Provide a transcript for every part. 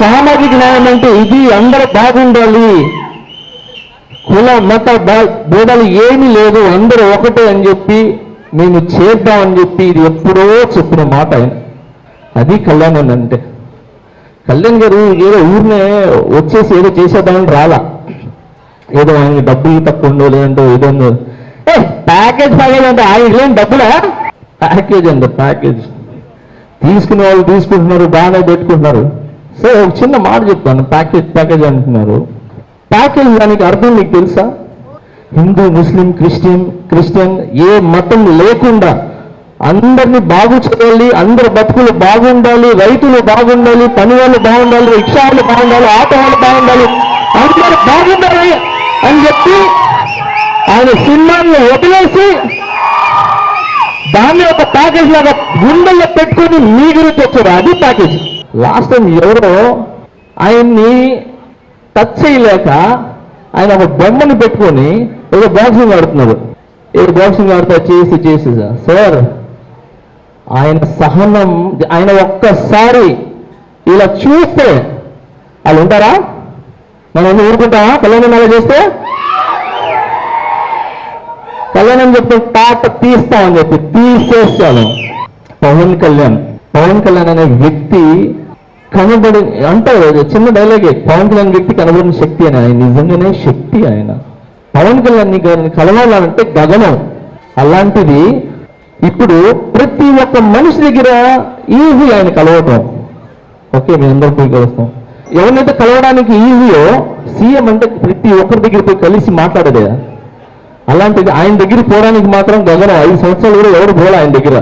సామాజిక న్యాయం అంటే ఇది అందరూ బాగుండాలి. కుల మత భా- భేదాలు ఏమీ లేదు అందరూ ఒకటే అని చెప్పి మేము చేద్దామని చెప్పి ఇది ఎప్పుడో చెప్పిన మాట ఆయన. అది కళ్యాణ్ అంటే. కళ్యాణ్ గారు ఏదో ఊరినే వచ్చేసి ఏదో చేసేద్దామని రాలా. ఏదో ఆయన డబ్బులు తక్కువ ఉండో లేదంటే ఏదో ఏ ప్యాకేజ్ ప్యాకేజ్ అంటే ఆయన ఏం డబ్బులా? ప్యాకేజ్ అండి ప్యాకేజ్. తీసుకునే వాళ్ళు తీసుకుంటున్నారు బాగానే పెట్టుకుంటున్నారు. సో ఒక చిన్న మాట చెప్తాను. ప్యాకేజ్ ప్యాకేజ్ అంటున్నారు ప్యాకేజ్ దానికి అర్థం మీకు తెలుసా? హిందూ ముస్లిం క్రిస్టియన్ క్రిస్టియన్ ఏ మతం లేకుండా అందరినీ బాగు చేయాలి అందరి బతుకులు బాగుండాలి రైతులు బాగుండాలి పని వాళ్ళు బాగుండాలి రిక్షా వాళ్ళు బాగుండాలి ఆటో వాళ్ళు బాగుండాలి అందరూ బాగుండాలి అని చెప్పి ఆయన సినిమాని వదిలేసి దాన్ని ఒక ప్యాకేజ్ లాగా గుండెల్లో పెట్టుకొని మీ గురించి వచ్చారు. అది ప్యాకేజ్ లాస్ట్ టైం ఎవరో ఆయన్ని టచ్ చేయలేక ఆయన ఒక బొమ్మని పెట్టుకొని ఏదో బాక్సింగ్ ఆడుతున్నాడు. ఏదో బాక్సింగ్ ఆడుతా చేసి చేసి సార్. ఆయన సహనం ఆయన ఒక్కసారి ఇలా చూస్తే వాళ్ళు ఉంటారా? మనం ఊరుకుంటా ఊరుకుంటామా? కళ్యాణం అలా చేస్తే? కళ్యాణం చెప్తే తాట తీస్తామని చెప్పి తీసేస్తాను. పవన్ కళ్యాణ్. పవన్ కళ్యాణ్ అనే వ్యక్తి కనబడి అంటారు చిన్న డైలాగే పవన్ కళ్యాణ్ వ్యక్తి కనబడిన శక్తి అని ఆయన నిజంగానే శక్తి ఆయన. పవన్ కళ్యాణ్ గారిని కలవాలంటే గగనం. అలాంటిది ఇప్పుడు ప్రతి ఒక్క మనిషి దగ్గర ఈజీ ఆయన కలవటం. ఓకే మీ అందరూ పోయి కలుస్తాం. ఎవరినైతే కలవడానికి ఈజీయో సీఎం అంటే ప్రతి ఒక్కరి దగ్గర పోయి కలిసి మాట్లాడేదే. అలాంటిది ఆయన దగ్గరికి పోవడానికి మాత్రం గగనం ఐదు సంవత్సరాలు కూడా ఎవరు పోలే ఆయన దగ్గర.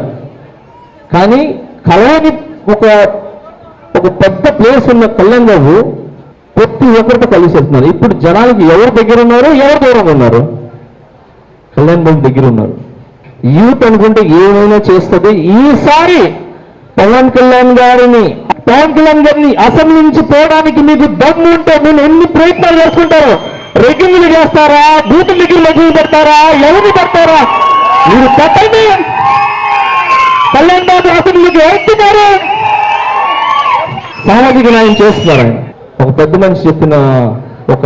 కానీ కళని ఒక ఒక పెద్ద ప్లేస్ ఉన్న కళ్యాణ్ బాబు ప్రతి ఒక్కరితో కలిసి వెళ్తున్నారు ఇప్పుడు జనాలకి ఎవరు దగ్గర ఉన్నారు ఎవరు దూరంగా ఉన్నారు? కళ్యాణ్ బాబు దగ్గర ఉన్నారు. యూత్ అనుకుంటే ఏమైనా చేస్తుంది? ఈసారి పవన్ కళ్యాణ్ గారిని పవన్ కళ్యాణ్ గారిని అసెంబ్లీ నుంచి పోవడానికి మీకు దమ్ము ఉంటే నేను ఎన్ని ప్రయత్నాలు చేసుకుంటారు రెగ్గింగ్లు చేస్తారా? బూత్ దగ్గర లగ్గులు పెడతారా? ఎవరిని పెడతారా? మీరు పెట్టండి! కళ్యాణ్ బాబు అసెంబ్లీకి సామాజిక న్యాయం చేస్తున్నారు ఆయన. ఒక పెద్ద మనిషి చెప్పిన ఒక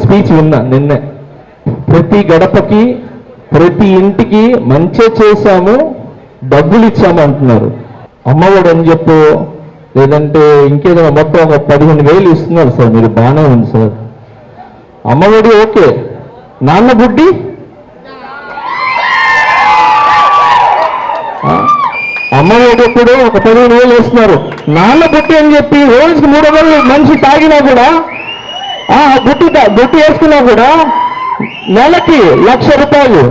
స్పీచ్ విన్నా నిన్నే. ప్రతి గడపకి ప్రతి ఇంటికి మంచే చేశాము డబ్బులు ఇచ్చాము అంటున్నారు. అమ్మఒడు అని చెప్పు లేదంటే ఇంకేదైనా మొత్తం ఒక పదిహేను వేలు ఇస్తున్నారు సార్. మీరు బాగానే ఉంది సార్. అమ్మఒడి ఓకే. నాన్న బుడ్డి ఆ? అమ్మఒడి ఒక పదిహేను వేలు వేస్తున్నారు. నాన్న బుట్టి అని చెప్పి రోజుకి మూడు వందలు మనిషి తాగినా కూడా ఆ బుట్టి బుట్టి వేసుకున్నా కూడా నెలకి లక్ష రూపాయలు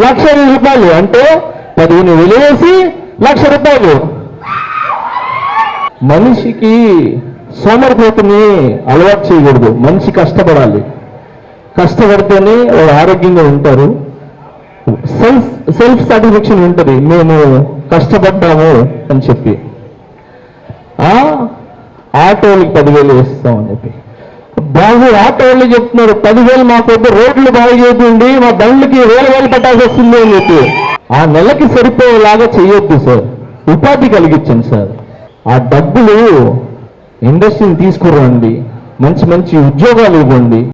లక్ష రూపాయలు అంటే పదిహేను వేలు వేసి లక్ష రూపాయలు. మనిషికి సోమరిపోతుని అలవాటు చేయకూడదు. మనిషి కష్టపడాలి. కష్టపడితేనే వాళ్ళు ఆరోగ్యంగా ఉంటారు. సెల్ఫ్ సెల్ఫ్ సాటిస్ఫాక్షన్ ఉంటుంది. మేము కష్టపడ్డాము అని చెప్పి. ఆ ఆటోలకి పదివేలు వేస్తామని చెప్పి. బాబు ఆటో వాళ్ళు చెప్తున్నారు పదివేలు మాకు రోడ్లు బాగు చేయండి మా బండ్లకి వేల వేలు పట్టాల్సి వస్తుంది అని చెప్పి. ఆ నెలకి సరిపోయేలాగా చేయొద్దు సార్. ఉపాధి కలిగించండి సార్. ఆ డబ్బులు ఇండస్ట్రీని తీసుకురండి మంచి మంచి ఉద్యోగాలు ఇవ్వండి.